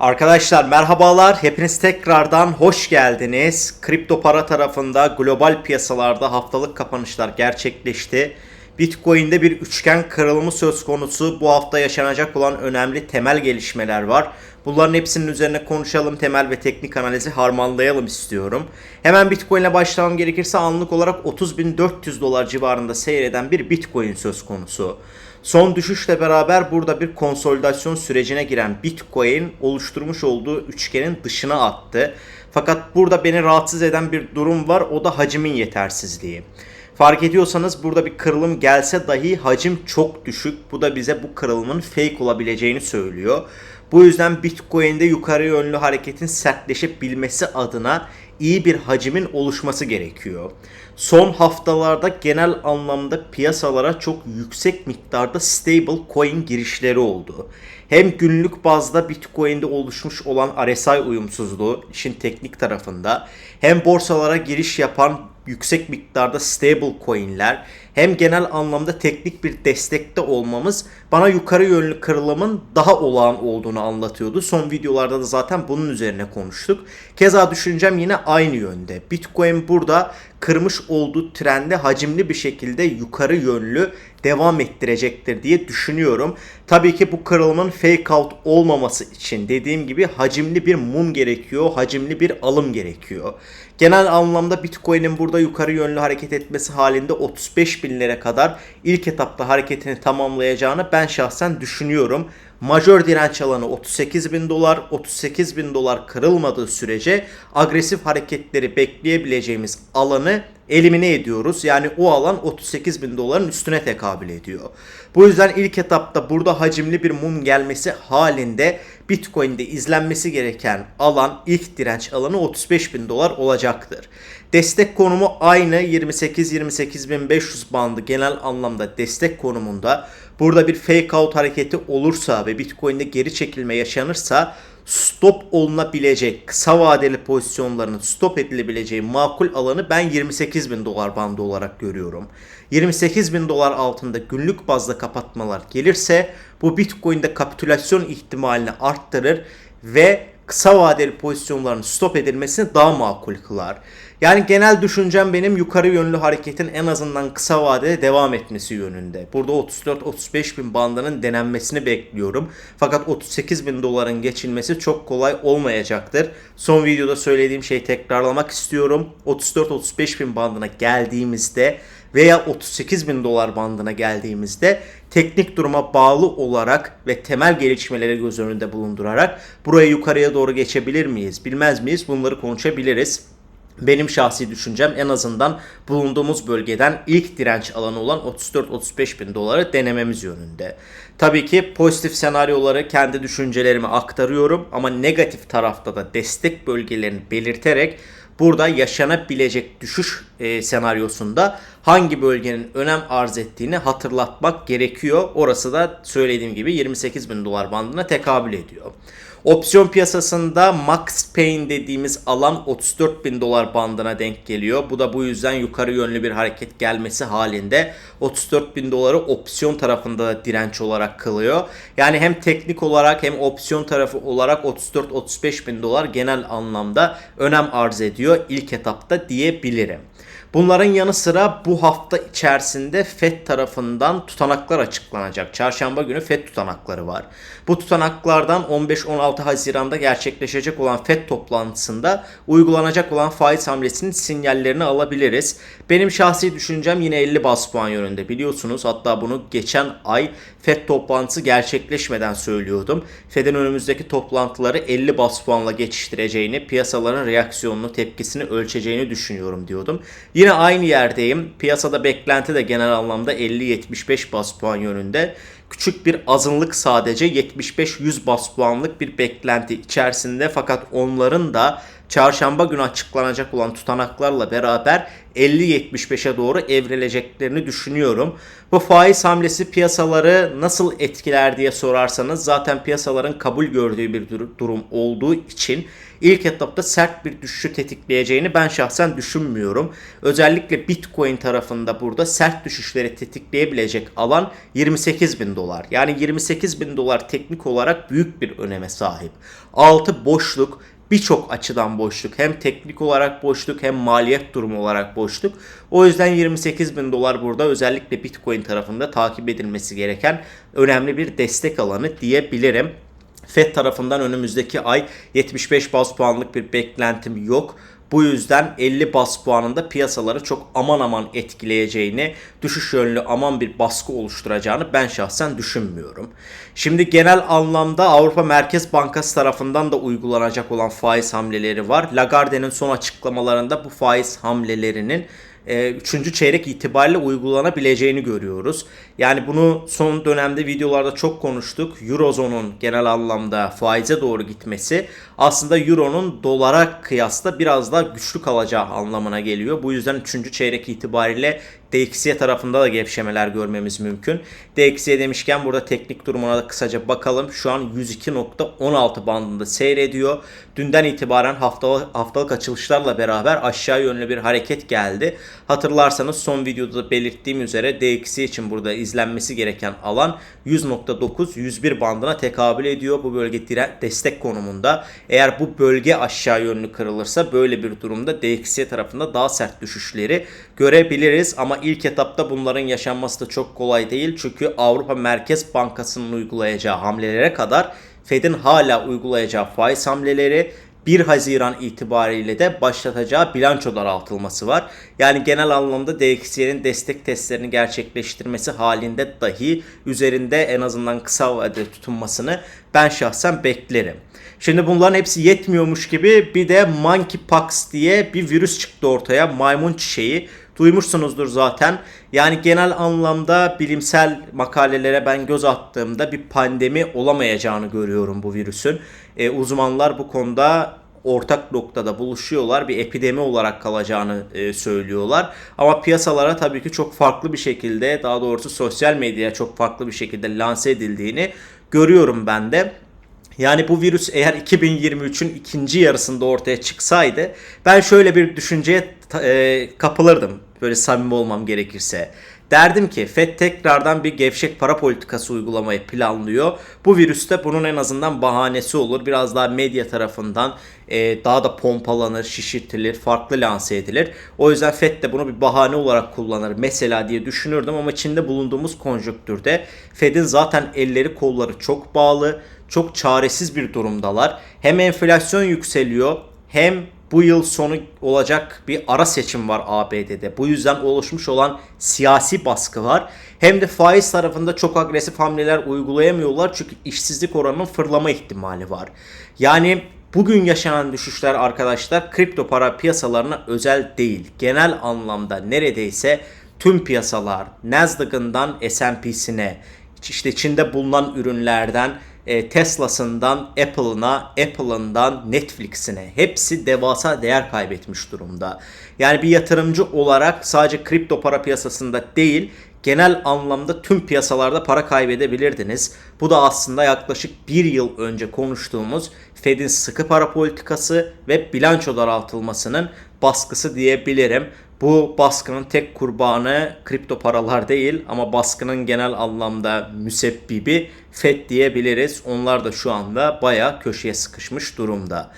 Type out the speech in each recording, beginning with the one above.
Arkadaşlar merhabalar. Hepiniz tekrardan hoş geldiniz. Kripto para tarafında global piyasalarda haftalık kapanışlar gerçekleşti. Bitcoin'de bir üçgen kırılımı söz konusu. Bu hafta yaşanacak olan önemli temel gelişmeler var. Bunların hepsinin üzerine konuşalım. Temel ve teknik analizi harmanlayalım istiyorum. Hemen Bitcoin ile başlamam gerekirse anlık olarak 30.400 dolar civarında seyreden bir Bitcoin söz konusu. Son düşüşle beraber burada bir konsolidasyon sürecine giren Bitcoin oluşturmuş olduğu üçgenin dışına attı. Fakat burada beni rahatsız eden bir durum var o da hacmin yetersizliği. Fark ediyorsanız burada bir kırılım gelse dahi hacim çok düşük. Bu da bize bu kırılımın fake olabileceğini söylüyor. Bu yüzden Bitcoin'de yukarı yönlü hareketin sertleşebilmesi adına iyi bir hacimin oluşması gerekiyor. Son haftalarda genel anlamda piyasalara çok yüksek miktarda stable coin girişleri oldu. Hem günlük bazda Bitcoin'de oluşmuş olan RSI uyumsuzluğu işin teknik tarafında hem borsalara giriş yapan yüksek miktarda stable coin'ler hem genel anlamda teknik bir destekte olmamız bana yukarı yönlü kırılımın daha olağan olduğunu anlatıyordu. Son videolarda da zaten bunun üzerine konuştuk. Keza düşüncem yine aynı yönde. Bitcoin burada kırmış olduğu trende hacimli bir şekilde yukarı yönlü devam ettirecektir diye düşünüyorum. Tabii ki bu kırılımın fake out olmaması için dediğim gibi hacimli bir mum gerekiyor, hacimli bir alım gerekiyor. Genel anlamda Bitcoin'in burada yukarı yönlü hareket etmesi halinde 35 binlere kadar ilk etapta hareketini tamamlayacağını ben şahsen düşünüyorum. Majör direnç alanı 38 bin dolar. 38 bin dolar kırılmadığı sürece agresif hareketleri bekleyebileceğimiz alanı elimine ediyoruz. Yani o alan 38 bin doların üstüne tekabül ediyor. Bu yüzden ilk etapta burada hacimli bir mum gelmesi halinde Bitcoin'de izlenmesi gereken alan ilk direnç alanı 35 bin dolar olacaktır. Destek konumu aynı 28-28.500 bandı genel anlamda destek konumunda. Burada bir fake out hareketi olursa ve Bitcoin'de geri çekilme yaşanırsa stop olunabilecek kısa vadeli pozisyonlarının stop edilebileceği makul alanı ben 28 bin dolar bandı olarak görüyorum. 28 bin dolar altında günlük bazda kapatmalar gelirse bu Bitcoin'de kapitülasyon ihtimalini arttırır ve kısa vadeli pozisyonların stop edilmesini daha makul kılar. Yani genel düşüncem benim yukarı yönlü hareketin en azından kısa vadede devam etmesi yönünde. Burada 34-35 bin bandının denenmesini bekliyorum. Fakat 38 bin doların geçilmesi çok kolay olmayacaktır. Son videoda söylediğim şeyi tekrarlamak istiyorum. 34-35 bin bandına geldiğimizde veya 38 bin dolar bandına geldiğimizde teknik duruma bağlı olarak ve temel gelişmeleri göz önünde bulundurarak buraya yukarıya doğru geçebilir miyiz, bilmez miyiz bunları konuşabiliriz. Benim şahsi düşüncem en azından bulunduğumuz bölgeden ilk direnç alanı olan 34-35 bin doları denememiz yönünde. Tabii ki pozitif senaryoları kendi düşüncelerimi aktarıyorum ama negatif tarafta da destek bölgelerini belirterek burada yaşanabilecek düşüş e, senaryosunda hangi bölgenin önem arz ettiğini hatırlatmak gerekiyor. Orası da söylediğim gibi 28 bin dolar bandına tekabül ediyor. Opsiyon piyasasında Max Pain dediğimiz alan 34 bin dolar bandına denk geliyor. Bu da bu yüzden yukarı yönlü bir hareket gelmesi halinde 34 bin doları opsiyon tarafında da direnç olarak kılıyor. Yani hem teknik olarak hem opsiyon tarafı olarak 34-35 bin dolar genel anlamda önem arz ediyor ilk etapta diyebilirim. Bunların yanı sıra bu hafta içerisinde FED tarafından tutanaklar açıklanacak. Çarşamba günü FED tutanakları var. Bu tutanaklardan 15-16 Haziran'da gerçekleşecek olan FED toplantısında uygulanacak olan faiz hamlesinin sinyallerini alabiliriz. Benim şahsi düşüncem yine 50 bas puan yönünde biliyorsunuz. Hatta bunu geçen ay FED toplantısı gerçekleşmeden söylüyordum. FED'in önümüzdeki toplantıları 50 bas puanla geçiştireceğini, piyasaların reaksiyonunu, tepkisini ölçeceğini düşünüyorum diyordum. Yine aynı yerdeyim. Piyasada beklenti de genel anlamda 50-75 bas puan yönünde. Küçük bir azınlık sadece 75-100 bas puanlık bir beklenti içerisinde fakat onların da çarşamba günü açıklanacak olan tutanaklarla beraber 50-75'e doğru evrileceklerini düşünüyorum. Bu faiz hamlesi piyasaları nasıl etkiler diye sorarsanız zaten piyasaların kabul gördüğü bir dur- durum olduğu için ilk etapta sert bir düşüşü tetikleyeceğini ben şahsen düşünmüyorum. Özellikle Bitcoin tarafında burada sert düşüşleri tetikleyebilecek alan 28 bin dolar. Yani 28 bin dolar teknik olarak büyük bir öneme sahip. Altı boşluk birçok açıdan boşluk. Hem teknik olarak boşluk hem maliyet durumu olarak boşluk. O yüzden 28 bin dolar burada özellikle Bitcoin tarafında takip edilmesi gereken önemli bir destek alanı diyebilirim. FED tarafından önümüzdeki ay 75 bas puanlık bir beklentim yok. Bu yüzden 50 bas puanında piyasaları çok aman aman etkileyeceğini, düşüş yönlü aman bir baskı oluşturacağını ben şahsen düşünmüyorum. Şimdi genel anlamda Avrupa Merkez Bankası tarafından da uygulanacak olan faiz hamleleri var. Lagarde'nin son açıklamalarında bu faiz hamlelerinin 3. çeyrek itibariyle uygulanabileceğini görüyoruz. Yani bunu son dönemde videolarda çok konuştuk. Eurozone'un genel anlamda faize doğru gitmesi aslında Euro'nun dolara kıyasla biraz daha güçlü kalacağı anlamına geliyor. Bu yüzden 3. çeyrek itibariyle DXY tarafında da gevşemeler görmemiz mümkün. DXY demişken burada teknik durumuna da kısaca bakalım. Şu an 102.16 bandında seyrediyor. Dünden itibaren haftalık, haftalık açılışlarla beraber aşağı yönlü bir hareket geldi. Hatırlarsanız son videoda da belirttiğim üzere DXY için burada izlenmesi gereken alan 100.9-101 bandına tekabül ediyor. Bu bölge destek konumunda. Eğer bu bölge aşağı yönlü kırılırsa böyle bir durumda DXY tarafında daha sert düşüşleri görebiliriz. Ama ilk etapta bunların yaşanması da çok kolay değil. Çünkü Avrupa Merkez Bankası'nın uygulayacağı hamlelere kadar Fed'in hala uygulayacağı faiz hamleleri 1 Haziran itibariyle de başlatacağı bilanço daraltılması var. Yani genel anlamda DXY'nin destek testlerini gerçekleştirmesi halinde dahi üzerinde en azından kısa vadede tutunmasını ben şahsen beklerim. Şimdi bunların hepsi yetmiyormuş gibi bir de Monkeypox diye bir virüs çıktı ortaya. Maymun çiçeği. Duymuşsunuzdur zaten. Yani genel anlamda bilimsel makalelere ben göz attığımda bir pandemi olamayacağını görüyorum bu virüsün. E, uzmanlar bu konuda ortak noktada buluşuyorlar. Bir epidemi olarak kalacağını e, söylüyorlar. Ama piyasalara tabii ki çok farklı bir şekilde, daha doğrusu sosyal medyaya çok farklı bir şekilde lanse edildiğini görüyorum ben de. Yani bu virüs eğer 2023'ün ikinci yarısında ortaya çıksaydı ben şöyle bir düşünceye e, kapılırdım. Böyle samimi olmam gerekirse. Derdim ki FED tekrardan bir gevşek para politikası uygulamayı planlıyor. Bu virüste bunun en azından bahanesi olur. Biraz daha medya tarafından e, daha da pompalanır, şişirtilir, farklı lanse edilir. O yüzden FED de bunu bir bahane olarak kullanır mesela diye düşünürdüm ama içinde bulunduğumuz konjonktürde FED'in zaten elleri kolları çok bağlı, çok çaresiz bir durumdalar. Hem enflasyon yükseliyor hem bu yıl sonu olacak bir ara seçim var ABD'de. Bu yüzden oluşmuş olan siyasi baskı var. Hem de faiz tarafında çok agresif hamleler uygulayamıyorlar çünkü işsizlik oranının fırlama ihtimali var. Yani bugün yaşanan düşüşler arkadaşlar kripto para piyasalarına özel değil. Genel anlamda neredeyse tüm piyasalar Nasdaq'ından S&P'sine işte içinde bulunan ürünlerden e, Tesla'sından Apple'ına, Apple'ından Netflix'ine hepsi devasa değer kaybetmiş durumda. Yani bir yatırımcı olarak sadece kripto para piyasasında değil, genel anlamda tüm piyasalarda para kaybedebilirdiniz. Bu da aslında yaklaşık bir yıl önce konuştuğumuz Fed'in sıkı para politikası ve bilanço daraltılmasının baskısı diyebilirim. Bu baskının tek kurbanı kripto paralar değil ama baskının genel anlamda müsebbibi FED diyebiliriz. Onlar da şu anda baya köşeye sıkışmış durumda.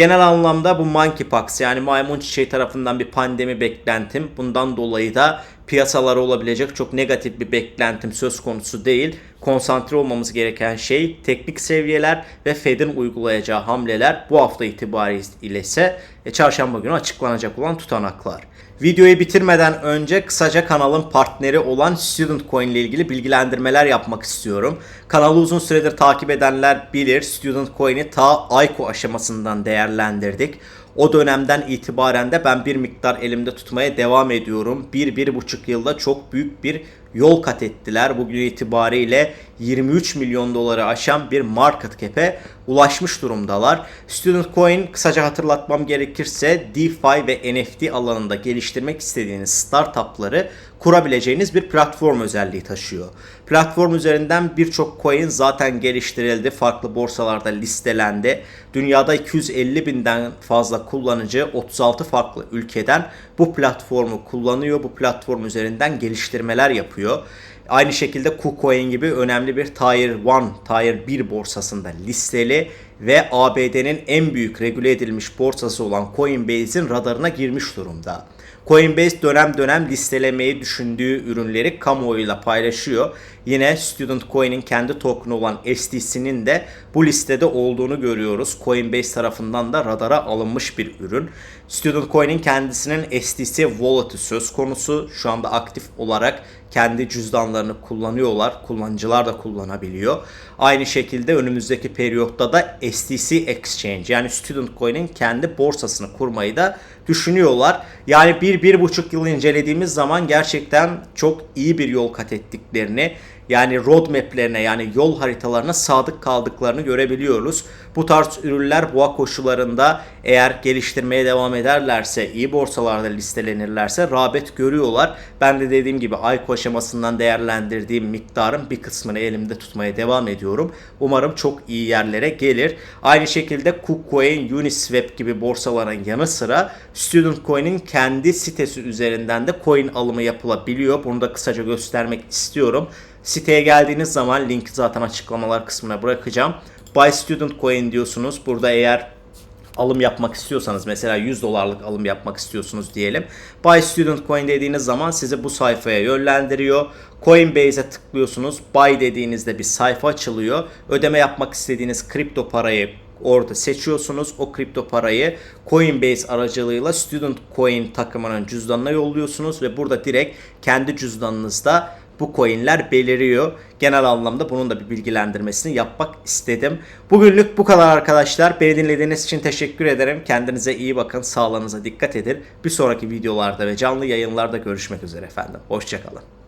Genel anlamda bu monkeypox yani maymun çiçeği tarafından bir pandemi beklentim. Bundan dolayı da piyasalara olabilecek çok negatif bir beklentim söz konusu değil. Konsantre olmamız gereken şey teknik seviyeler ve Fed'in uygulayacağı hamleler bu hafta itibariyle ise e, çarşamba günü açıklanacak olan tutanaklar. Videoyu bitirmeden önce kısaca kanalın partneri olan Student Coin ile ilgili bilgilendirmeler yapmak istiyorum. Kanalı uzun süredir takip edenler bilir Student Coin'i ta ICO aşamasından değerlendirdik. O dönemden itibaren de ben bir miktar elimde tutmaya devam ediyorum. Bir, bir buçuk yılda çok büyük bir yol kat ettiler. Bugün itibariyle 23 milyon doları aşan bir market cap'e ulaşmış durumdalar. Student Coin kısaca hatırlatmam gerekirse DeFi ve NFT alanında geliştirmek istediğiniz startupları kurabileceğiniz bir platform özelliği taşıyor. Platform üzerinden birçok coin zaten geliştirildi. Farklı borsalarda listelendi. Dünyada 250 binden fazla kullanıcı 36 farklı ülkeden bu platformu kullanıyor. Bu platform üzerinden geliştirmeler yapıyor. Aynı şekilde KuCoin gibi önemli bir Tier 1, Tier 1 borsasında listeli ve ABD'nin en büyük regüle edilmiş borsası olan Coinbase'in radarına girmiş durumda. Coinbase dönem dönem listelemeyi düşündüğü ürünleri kamuoyuyla paylaşıyor. Yine Student Coin'in kendi token'ı olan STC'nin de bu listede olduğunu görüyoruz. Coinbase tarafından da radara alınmış bir ürün. Student Coin'in kendisinin STC wallet'ı söz konusu. Şu anda aktif olarak kendi cüzdanlarını kullanıyorlar. Kullanıcılar da kullanabiliyor. Aynı şekilde önümüzdeki periyotta da STC Exchange yani Student Coin'in kendi borsasını kurmayı da düşünüyorlar. Yani bir, bir buçuk yıl incelediğimiz zaman gerçekten çok iyi bir yol kat ettiklerini yani roadmap'lerine yani yol haritalarına sadık kaldıklarını görebiliyoruz. Bu tarz ürünler boğa koşullarında eğer geliştirmeye devam ederlerse, iyi borsalarda listelenirlerse rağbet görüyorlar. Ben de dediğim gibi ICO aşamasından değerlendirdiğim miktarın bir kısmını elimde tutmaya devam ediyorum. Umarım çok iyi yerlere gelir. Aynı şekilde KuCoin, Uniswap gibi borsaların yanı sıra Student kendi sitesi üzerinden de coin alımı yapılabiliyor. Bunu da kısaca göstermek istiyorum. Siteye geldiğiniz zaman linki zaten açıklamalar kısmına bırakacağım. Buy Student Coin diyorsunuz. Burada eğer alım yapmak istiyorsanız mesela 100 dolarlık alım yapmak istiyorsunuz diyelim. Buy Student Coin dediğiniz zaman sizi bu sayfaya yönlendiriyor. Coinbase'e tıklıyorsunuz. Buy dediğinizde bir sayfa açılıyor. Ödeme yapmak istediğiniz kripto parayı orada seçiyorsunuz. O kripto parayı Coinbase aracılığıyla Student Coin takımının cüzdanına yolluyorsunuz ve burada direkt kendi cüzdanınızda bu coinler beliriyor. Genel anlamda bunun da bir bilgilendirmesini yapmak istedim. Bugünlük bu kadar arkadaşlar. Beni dinlediğiniz için teşekkür ederim. Kendinize iyi bakın. Sağlığınıza dikkat edin. Bir sonraki videolarda ve canlı yayınlarda görüşmek üzere efendim. Hoşçakalın.